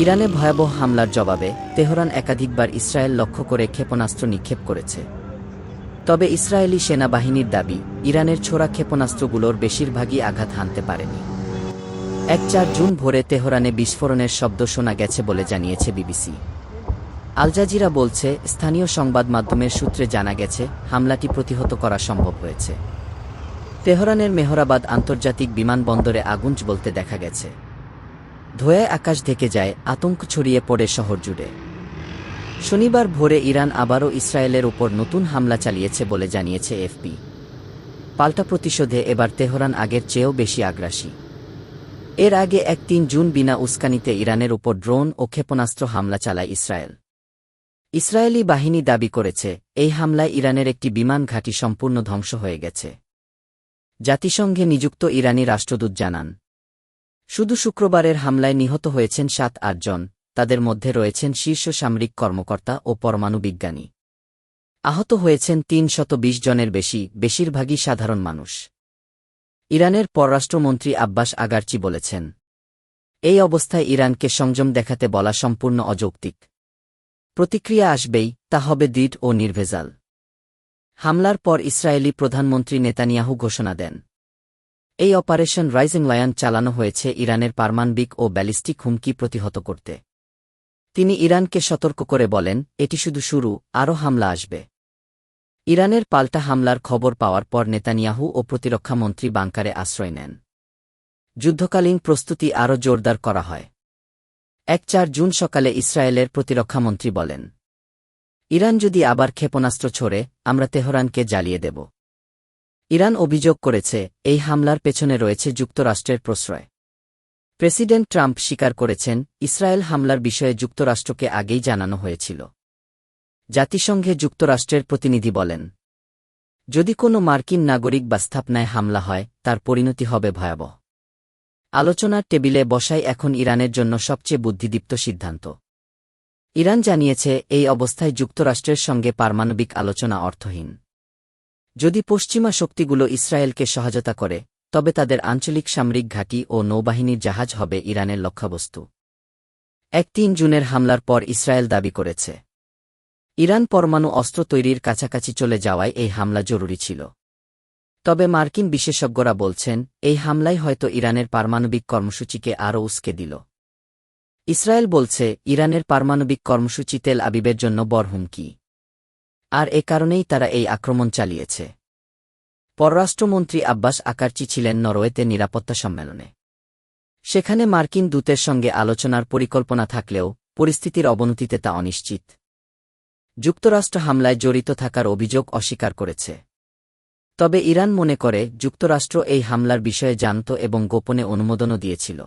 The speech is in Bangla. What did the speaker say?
ইরানে ভয়াবহ হামলার জবাবে তেহরান একাধিকবার ইসরায়েল লক্ষ্য করে ক্ষেপণাস্ত্র নিক্ষেপ করেছে। তবে ইসরায়েলি সেনাবাহিনীর দাবি, ইরানের ছোড়া ক্ষেপণাস্ত্রগুলোর বেশিরভাগই আঘাত হানতে পারেনি। এক চার জুন ভোরে তেহরানে বিস্ফোরণের শব্দ শোনা গেছে বলে জানিয়েছে বিবিসি। আল জাজিরা বলছে, স্থানীয় সংবাদ মাধ্যমের সূত্রে জানা গেছে, হামলাটি প্রতিহত করা সম্ভব হয়েছে। তেহরানের মেহরাবাদ আন্তর্জাতিক বিমানবন্দরে আগুন বলতে দেখা গেছে। ধোয়ায় আকাশ ঢেকে যায়, আতঙ্ক ছড়িয়ে পড়ে শহর জুড়ে। শনিবার ভোরে ইরান আবারও ইসরায়েলের উপর নতুন হামলা চালিয়েছে বলে জানিয়েছে এফপি। পাল্টা প্রতিশোধে এবার তেহরান আগের চেয়েও বেশি আগ্রাসী। এর আগে এক তিন জুন বিনা উস্কানিতে ইরানের উপর ড্রোন ও ক্ষেপণাস্ত্র হামলা চালায় ইসরায়েল। ইসরায়েলি বাহিনী দাবি করেছে, এই হামলায় ইরানের একটি বিমান ঘাঁটি সম্পূর্ণ ধ্বংস হয়ে গেছে। জাতিসংঘে নিযুক্ত ইরানি রাষ্ট্রদূত জানান শুধু শুক্রবারের হামলায় নিহত হয়েছেন সাত আটজন তাদের মধ্যে রয়েছেন শীর্ষ সামরিক কর্মকর্তা ও পরমাণু বিজ্ঞানী। আহত হয়েছেন তিন শত বিশ জনের বেশি, বেশিরভাগই সাধারণ মানুষ। ইরানের পররাষ্ট্রমন্ত্রী আব্বাস আগারচি বলেছেন, এই অবস্থায় ইরানকে সংযম দেখাতে বলা সম্পূর্ণ অযৌক্তিক। প্রতিক্রিয়া আসবেই, তা হবে দৃঢ় ও নির্ভেজাল। হামলার পর ইসরায়েলি প্রধানমন্ত্রী নেতানিয়াহু ঘোষণা দেন এই অপারেশন রাইজিং লায়ন চালানো হয়েছে ইরানের পারমাণবিক ও ব্যালিস্টিক হুমকি প্রতিহত করতে। তিনি ইরানকে সতর্ক করে বলেন, এটি শুধু শুরু, আরও হামলা আসবে। ইরানের পাল্টা হামলার খবর পাওয়ার পর নেতানিয়াহু ও প্রতিরক্ষামন্ত্রী বাংকারে আশ্রয় নেন। যুদ্ধকালীন প্রস্তুতি আরও জোরদার করা হয়। এক চার জুন সকালে ইসরায়েলের প্রতিরক্ষামন্ত্রী বলেন, ইরান যদি আবার ক্ষেপণাস্ত্র ছোড়ে, আমরা তেহরানকে জ্বালিয়ে দেব। ইরান অভিযোগ করেছে, এই হামলার পেছনে রয়েছে যুক্তরাষ্ট্রের প্রশ্রয়। প্রেসিডেন্ট ট্রাম্প স্বীকার করেছেন, ইসরায়েল হামলার বিষয়ে যুক্তরাষ্ট্রকে আগেই জানানো হয়েছিল। জাতিসংঘে যুক্তরাষ্ট্রের প্রতিনিধি বলেন, যদি কোনো মার্কিন নাগরিক বা স্থাপনায় হামলা হয়, তার পরিণতি হবে ভয়াবহ। আলোচনার টেবিলে বসাই এখন ইরানের জন্য সবচেয়ে বুদ্ধিদীপ্ত সিদ্ধান্ত। ইরান জানিয়েছে, এই অবস্থায় যুক্তরাষ্ট্রের সঙ্গে পারমাণবিক আলোচনা অর্থহীন। যদি পশ্চিমা শক্তিগুলো ইসরায়েলকে সহায়তা করে, তবে তাদের আঞ্চলিক সামরিক ঘাঁটি ও নৌবাহিনীর জাহাজ হবে ইরানের লক্ষ্যবস্তু। এক তিন জুনের হামলার পর ইসরায়েল দাবি করেছে। ইরান পরমাণু অস্ত্র তৈরির কাছাকাছি চলে যাওয়ায় এই হামলা জরুরি ছিল। তবে মার্কিন বিশেষজ্ঞরা বলছেন, এই হামলাই হয়তো ইরানের পারমাণবিক কর্মসূচিকে আরও উস্কে দিল। ইসরায়েল বলছে, ইরানের পারমাণবিক কর্মসূচি তেল আবিবের জন্য বড় হুমকি। আর এ কারণেই তারা এই আক্রমণ চালিয়েছে। পররাষ্ট্রমন্ত্রী আব্বাস আকারচি ছিলেন নরওয়েতে নিরাপত্তা সম্মেলনে। সেখানে মার্কিন দূতের সঙ্গে আলোচনার পরিকল্পনা থাকলেও পরিস্থিতির অবনতিতে তা অনিশ্চিত। যুক্তরাষ্ট্র হামলায় জড়িত থাকার অভিযোগ অস্বীকার করেছে। তবে ইরান মনে করে, যুক্তরাষ্ট্র এই হামলার বিষয়ে জানত এবং গোপনে অনুমোদনও দিয়েছিল।